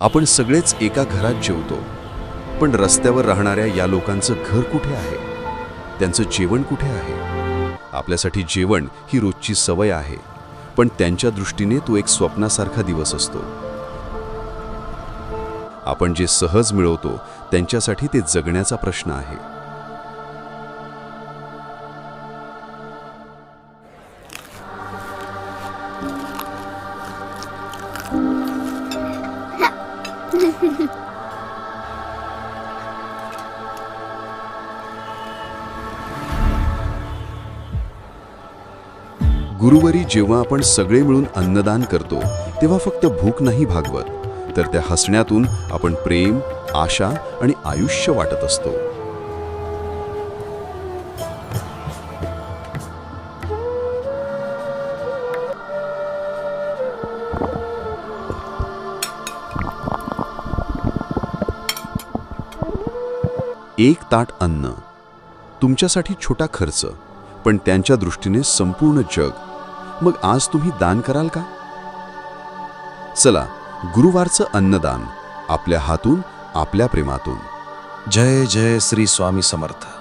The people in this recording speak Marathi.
आपण सगळेच एका घरात जेवतो. पण रस्त्यावर राहणाऱ्या या लोकांचं घर कुठे आहे? त्यांचं जेवण कुठे आहे? आपल्यासाठी जेवण ही रोजची सवय आहे. पण त्यांच्या दृष्टीने तो एक स्वप्नासारखा दिवस असतो. आपण जे सहज मिळवतो त्यांच्यासाठी ते जगण्याचा प्रश्न आहे. गुरुवारी जेव्हा आपण सगळे मिळून अन्नदान करतो तेव्हा फक्त भूक नाही भागवत तर त्या हसण्यातून आपण प्रेम आशा आणि आयुष्य वाटत असतो. एक ताट अन्न. तुमच्यासाठी छोटा खर्च पण त्यांच्या दृष्टीने संपूर्ण जग. मग आज तुम्ही दान कराल का? चला गुरुवारचं अन्नदान आपल्या हातून आपल्या प्रेमातून. जय जय श्री स्वामी समर्थ.